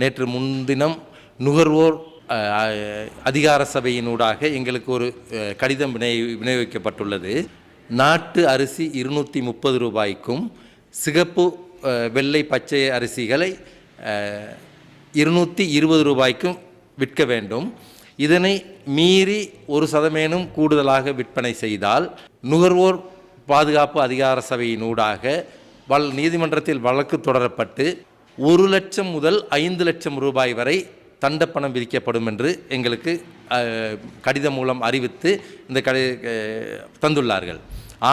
நேற்று முன்தினம் நுகர்வோர் அதிகார சபையினூடாக எங்களுக்கு ஒரு கடிதம் வினை விநியோகிக்கப்பட்டுள்ளது. நாட்டு அரிசி இருநூற்றி முப்பது ரூபாய்க்கும் சிகப்பு வெள்ளை பச்சை அரிசிகளை இருநூற்றி இருபது ரூபாய்க்கும் விற்க வேண்டும். இதனை மீறி ஒரு சதமேனும் கூடுதலாக விற்பனை செய்தால் நுகர்வோர் பாதுகாப்பு அதிகார சபையினூடாக வல் நீதிமன்றத்தில் வழக்கு தொடரப்பட்டு ஒரு லட்சம் முதல் ஐந்து லட்சம் ரூபாய் வரை தண்டப்பணம் விதிக்கப்படும் என்று எங்களுக்கு கடிதம் மூலம் அறிவித்து இந்த கடி தந்துள்ளார்கள்.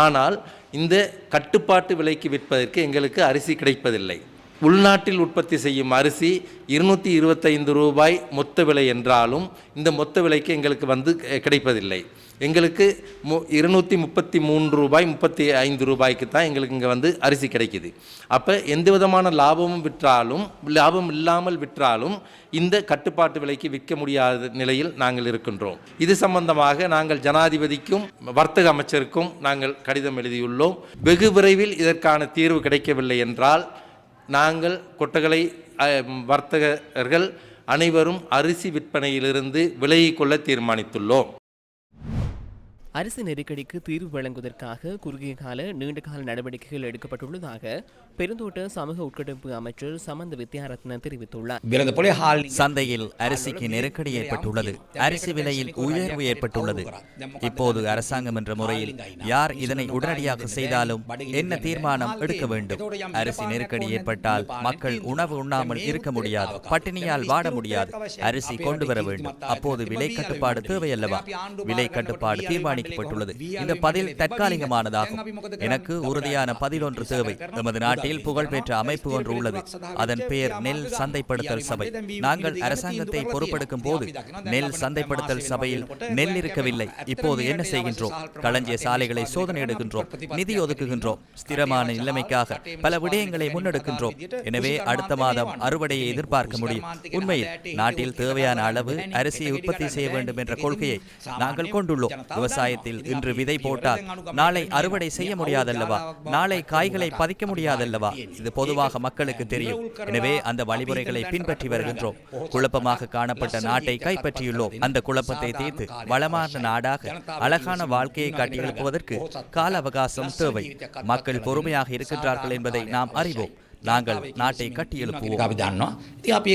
ஆனால் இந்த கட்டுப்பாட்டு விலைக்கு விற்பதற்கு எங்களுக்கு அரிசி கிடைப்பதில்லை. உள்நாட்டில் உற்பத்தி செய்யும் அரிசி இருநூற்றி இருபத்தைந்து ரூபாய் மொத்த விலை என்றாலும் இந்த மொத்த விலைக்கு எங்களுக்கு வந்து கிடைப்பதில்லை. எங்களுக்கு மு இருநூற்றி முப்பத்தி மூன்று ரூபாய் முப்பத்தி ஐந்து ரூபாய்க்கு தான் எங்களுக்கு இங்கே வந்து அரிசி கிடைக்குது. அப்போ எந்த விதமான லாபமும் விற்றாலும் லாபம் இல்லாமல் விற்றாலும் இந்த கட்டுப்பாட்டு விலைக்கு விற்க முடியாத நிலையில் நாங்கள் இருக்கின்றோம். இது சம்பந்தமாக நாங்கள் ஜனாதிபதிக்கும் வர்த்தக அமைச்சருக்கும் நாங்கள் கடிதம் எழுதியுள்ளோம். வெகு விரைவில் இதற்கான தீர்வு கிடைக்கவில்லை என்றால் நாங்கள் கொட்டகலை வர்த்தகர்கள் அனைவரும் அரிசி விற்பனையிலிருந்து விலகிக்கொள்ள தீர்மானித்துள்ளோம். அரிசி நெருக்கடிக்கு தீர்வு வழங்குவதற்காக குறுகிய கால நீண்டகால நடவடிக்கைகள் எடுக்கப்பட்டுள்ளதாக பெருந்தோட்ட சமூக உட்கட்டமைப்பு அமைச்சர் சமந்த வித்யாரத்ன தெரிவித்துள்ளார். சந்தையில் அரிசிக்கு நெருக்கடி ஏற்பட்டுள்ளது. அரிசி விலையில் உயர்வு ஏற்பட்டுள்ளது. இப்போது அரசாங்கம் என்ற முறையில் யார் இதனை உடனடியாக செய்தாலும் என்ன தீர்மானம் எடுக்க வேண்டும்? அரிசி நெருக்கடி ஏற்பட்டால் மக்கள் உணவு உண்ணாமல் இருக்க முடியாது பட்டினியால் வாட முடியாது. அரிசி கொண்டு வர வேண்டும். அப்போது விலை கட்டுப்பாடு தேவையல்லவா? விலை கட்டுப்பாடு தீர்மானி தீர்மானிக்கப்பட்டுள்ளது இந்த பதில் தற்காலிகமானதாகும். எனக்கு உறுதியான பதில் ஒன்று தேவை. எமது நாட்டில் புகழ்பெற்ற அமைப்பு ஒன்று உள்ளது. அதன் பெயர் நெல் சந்தைப்படுத்தல் சபை. நாங்கள் அரசாங்கத்தை பொறுப்பெடுக்கும் போது நெல் சந்தைப்படுத்தல் சபையில் நெல் இருக்கவில்லை. இப்போது என்ன செய்கின்றோம்? களஞ்சிய சாலைகளை சோதனை எடுக்கின்றோம். நிதி ஒதுக்குகின்றோம். ஸ்திரமான நிலைமைக்காக பல விடயங்களை முன்னெடுக்கின்றோம். எனவே அடுத்த மாதம் அறுவடையை எதிர்பார்க்க முடியும். உண்மையில் நாட்டில் தேவையான அளவு அரிசியை உற்பத்தி செய்ய வேண்டும் என்ற கொள்கையை நாங்கள் கொண்டுள்ளோம் விவசாயத்தில் இன்று விதை போட்டால் நாளை அறுவடை செய்ய முடியாதல்லவா? நாளை காய்களை பதிக்க முடியாதல்லவா? இது பொதுவாக மக்களுக்கு தெரியும். எனவே அந்த வழிமுறைகளை பின்பற்றி வருகின்றோம். குழப்பமாக காணப்பட்ட நாட்டை கைப்பற்றியுள்ளோம். அந்த குழப்பத்தை தீர்த்து வளமான நாடாக அழகான வாழ்க்கையை கட்டியெழுப்புவதற்கு கால அவகாசம் தேவை. மக்கள் பொறுமையாக இருக்கின்றார்கள் என்பதை நாம் அறிவோம். நாங்கள் நாட்டை கட்டியெழுப்புவோம். අපි